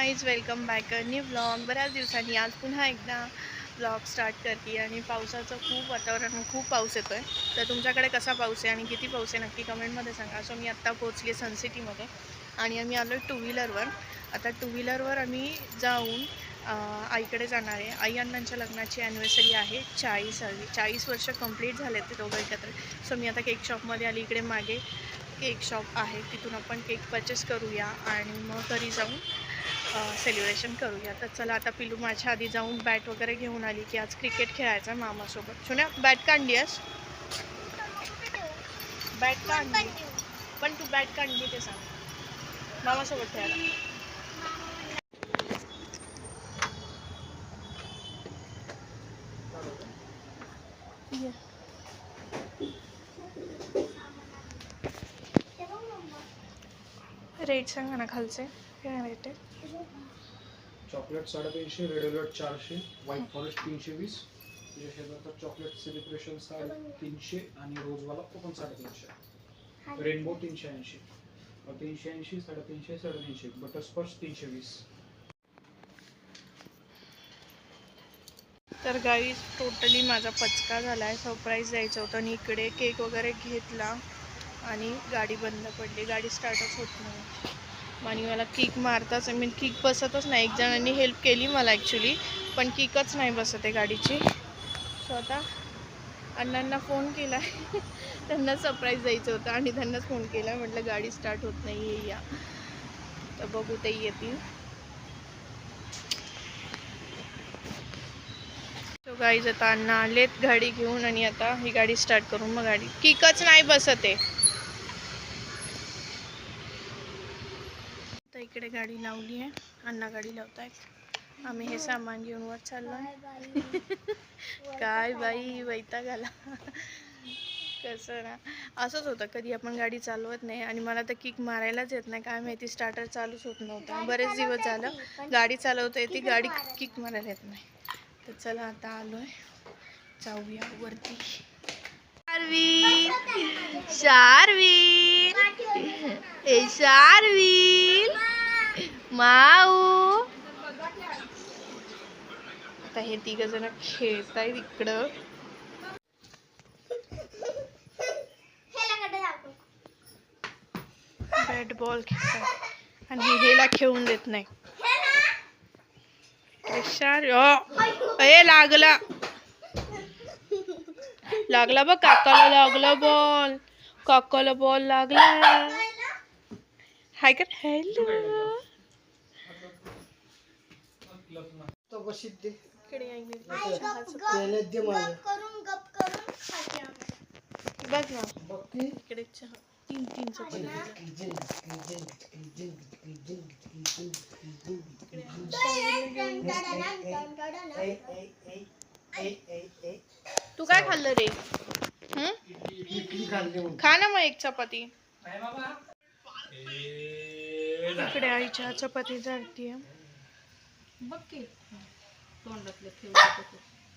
Guys welcome back a new blog बऱ्याच दिवसांनी आज पुन्हा एकदा ब्लॉग स्टार्ट करते आणि पावसाचं खूप वातावरण खूप पाऊस येतो आहे तर तुमच्याकडे कसा पाऊस आहे आणि किती पाऊस आहे नक्की कमेंटमध्ये सांगा. सो मी आत्ता पोचले सनसिटीमध्ये आणि आम्ही आलो टू व्हीलरवर आता टू व्हीलरवर आम्ही जाऊन आईकडे जाणार आहे. आई अण्णांच्या लग्नाची ॲनिव्हर्सरी आहे चाळीसावी. चाळीस वर्ष कंप्लीट झाले ते दोघं एकत्र. सो मी आता केक शॉपमध्ये आली. इकडे मागे केक शॉप आहे. तिथून आपण केक परचेस करूया आणि मग घरी जाऊन सेलिब्रेशन करूया. तर चला आता पिलू माझ्या आधी जाऊन बॅट वगैरे घेऊन आली की आज क्रिकेट खेळायचा मामासोबत. शुन्या बॅट काढली आहेस बॅट काढली. पण तू बॅट काढली ते सांग. मामासोबत खेळायला. रेट सांगा ना खालचे. काय रेट आहे? चॉकलेट साडेतीनशे रेड वेलवेट चारशे व्हाईट फॉरेस्ट तीनशे वीस. त्याच्या शेजारचा चॉकलेट सेलिब्रेशन साडे तीनशे आणि रोजवाला तो पण साडेतीनशे. रेनबो तीनशे ऐंशी. तीनशे ऐंशी साडेतीनशे साडेतीनशे. बटरस्कॉच तीनशे वीस. तर गाई टोटली माझा पचका झाला आहे सरप्राईज द्यायचं होतं आणि इकडे केक वगैरे घेतला आणि गाडी बंद पडली. गाडी स्टार्टच होत नाही आणि मला किक मारताच मी किक बसतच नाही. एक जणांनी हेल्प केली मला ॲक्च्युली पण किकच नाही बसत आहे गाडीची. सो आता अण्णांना फोन केला त्यांना सरप्राईज द्यायचं होतं आणि त्यांनाच फोन केला. म्हटलं गाडी स्टार्ट होत नाही आहे या. तर बघू ते येतील. सो गाईज आता अण्णा आलेत गाडी घेऊन आणि आता ही गाडी स्टार्ट करून मग गाडी. किकच नाही बसत आहे आता इकडे गाडी लावली आहे. अण्णा गाडी लावतायत. आम्ही हे सामान घेऊन वर चाललोय. काय बाई वैताग आला. कसं ना. असंच होतं. कधी आपण गाडी चालवत नाही आणि मला तर किक मारायलाच येत नाही. काय माहिती स्टार्टर चालूच होत नव्हतं. बरेच दिवस झालं गाडी चालवता येते गाडी किक मारायला येत नाही. तर चला आता आलोय. जाऊया वरती. शारवीन शारवीन ए शारवी! माऊ. आता हे तिघ जण खेळतायत इकडं. बॅट बॉल खेळतात आणि हेला खेळून देत नाही. ए लागला. लागला बघ काकाला लागला बॉल काकाला बॉल लागला. हाय कर हॅलो इकडे आहे मी. बघ ना. इकडे चहा. तीन तीन चपाती तू काय खाल्लं रे? हं? खा ना मग एक चपाती. इकडे आई चहा चपाती जाळतीये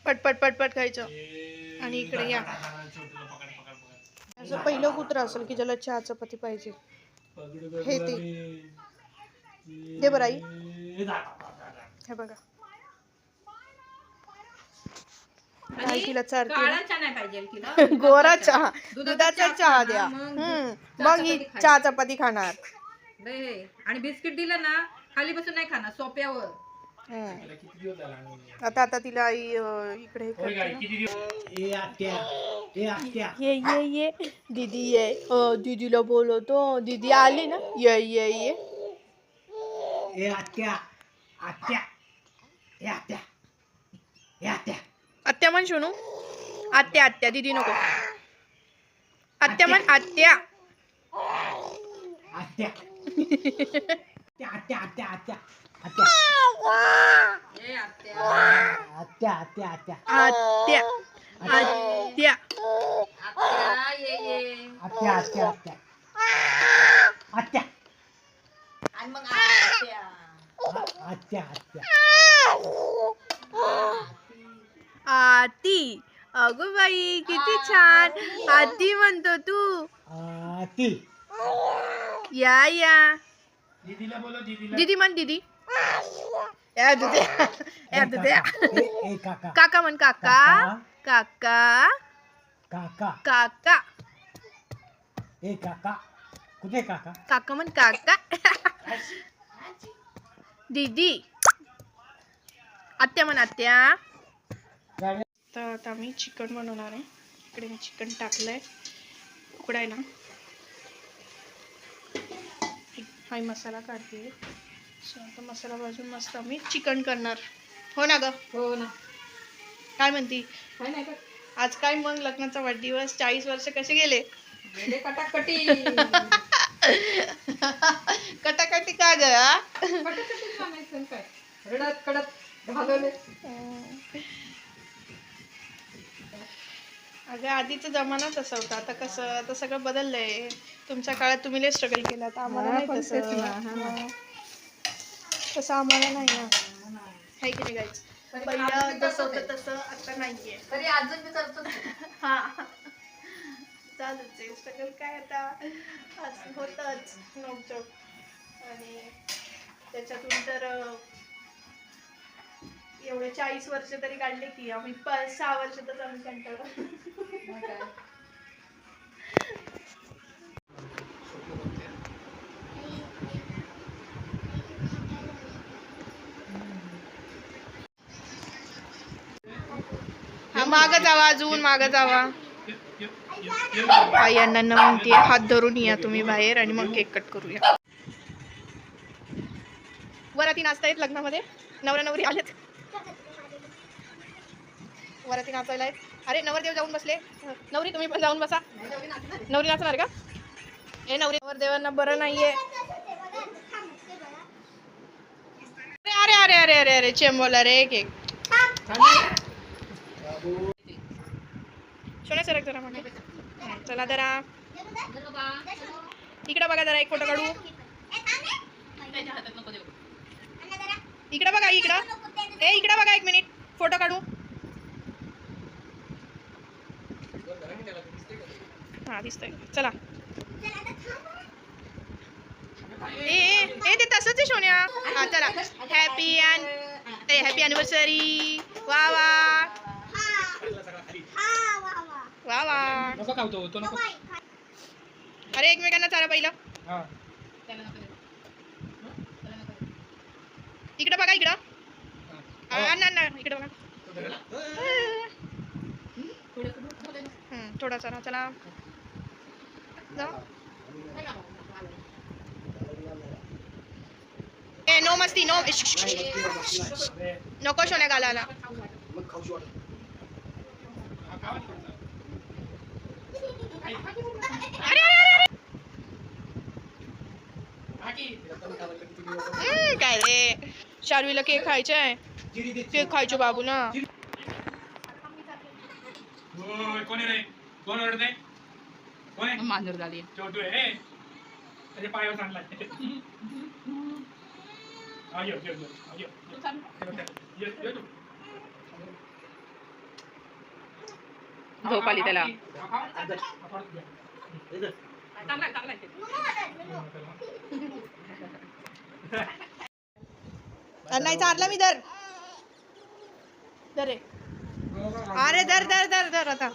पट पट पट पट खायचं. आणि इकडे या. असं पहिलं कुत्र असेल की ज्याला चहा चपाती पाहिजे. हे ते. दे बरं आई. हे बघा. तिला तिला. गोरा चहा. दुधाचा चहा चहा द्या. मग. हम्म. चहा मग ही चपाती चहा चपाती खाणार. बे, आणि बिस्किट दिलं ना खाली बसून नाही खाणार सोप्यावर. आता आता तिला आई अं, इकडे हे करते ना. ये ये ये. दीदी ये. हो दीदीला बोलवतो. दीदी आली ना? ये ये ये. आत्या. म्हण शोनू. आत्या आत्या. दीदी नको. आत्या म्हण आत्या. ए, आत्या. आत्या आत्या. आत्या, ये, ये. आणि मग आत्या. आती अगो बाई किती छान. आती म्हणतो तू. या या. दीदी म्हण दीदी. या दुद्या या दुद्या ए ए काका. काका म्हण काका. काका. काका. काका. ए काका. कुठे काका? काका म्हण काका. दीदी. आत्या म्हण आत्या. तर आता मी चिकन बनवणार आहे. इकडे मी चिकन टाकलंय. उकडायला हा मसाला काढते. सो आता मसाला भाजून मस्त मी चिकन करणार. हो ना ग? हो ना. काय म्हणती? काय नाही का आज काय मग लग्नाचा वाढदिवस? चाळीस वर्ष कसे गेले? गेले कटाकटी. कटाकटी का ग? कटाकटी सांगायचं काय? रडत कडत घालवले. अगं आधीचा जमाना तसा होता. आता कसं आता सगळं बदललंय. तुमच्या काळात तुम्ही लय स्ट्रगल केलं आता आम्हाला नाही तसं. तसं आम्हाला नाही ना. हाय की नाही गाईच पहिलं जसं होतं. तसं आता नाहीये. तरी अजून मी करतो हा. चालूच आहे. स्ट्रगल काय आता? आज होतच. नोकझोक आणि त्याच्यातून तर एवढे चाळीस वर्ष तरी काढले की आम्ही पाच सहा वर्षातच आम्ही कंटाळलो. माग जावा अजून माग जावा. आई अण्णांना म्हणते हात धरून या तुम्ही बाहेर आणि मग केक कट करूया. वराती नाचता येत लग्नामध्ये? नवरा नवरी आलेत वराती नाचायला आहेत. अरे नवरदेव जाऊन बसले. नवरी तुम्ही पण जाऊन बसा. नवरी नाचणार का? ए नवरी. नवरदेवांना बरं नाहीये. अरे अरे अरे अरे अरे चेंबोला रे केक सोन्या सरक जरा म्हणे. चला जरा. इकडे बघा जरा एक फोटो काढू. इकडे बघा इकडं. ए इकडे बघा एक मिनिट. फोटो काढू. हा दिसतंय. चला. ए ते तसंच आहे सोन्या हा चला. हॅपी अँड हॅपी अॅनिव्हर्सरी वा वा. वा वा. नको खावतो तो नको. अरे एकमेकांना चारा पहिलं. हा. इकडे बघा इकडं. हा, ना ना इकडे बघा. हं, थोडा चारा चला. जा. ए नो मस्ती नो. नको सोन्या घालायला काय रे शार्वीला केक खायचा आहे केक खायचो बाबू ना कोण रे कोण ओरडते कोण मांजर झाली छोटू आहे त्याच्या पायावर चांगला हा ये ये झोप आली त्याला. नाही चारला मी धर. दरे अरे धर धर धर धर आता.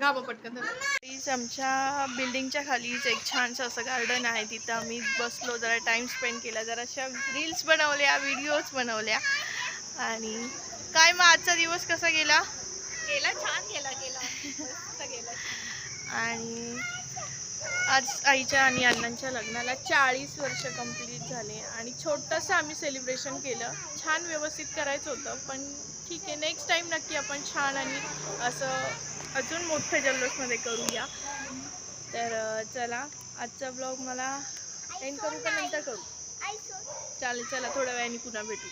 गा पटकन प्लीज आमच्या बिल्डिंगच्या खालीच एक छानसं असं गार्डन आहे. तिथं आम्ही बसलो जरा टाइम स्पेंड केला. जरा अशा रील्स बनवल्या व्हिडिओज बनवल्या. आणि काय मग आजचा दिवस कसा गेला? गेला छान गेला गेला. मस्त गेला. आणि आज आईच्या आणि अण्णांच्या लग्नाला चाळीस वर्ष कंप्लीट झाले आणि छोटंसं आम्ही सेलिब्रेशन केलं. छान व्यवस्थित करायचं होतं पण ठीक आहे नेक्स्ट टाईम नक्की आपण छान आणि असं अजून मोठ्या जल्लोषमध्ये करूया. तर चला आजचा ब्लॉग मला एंड करू का नंतर करू? चालेल चला थोड्या वेळाने पुन्हा भेटू.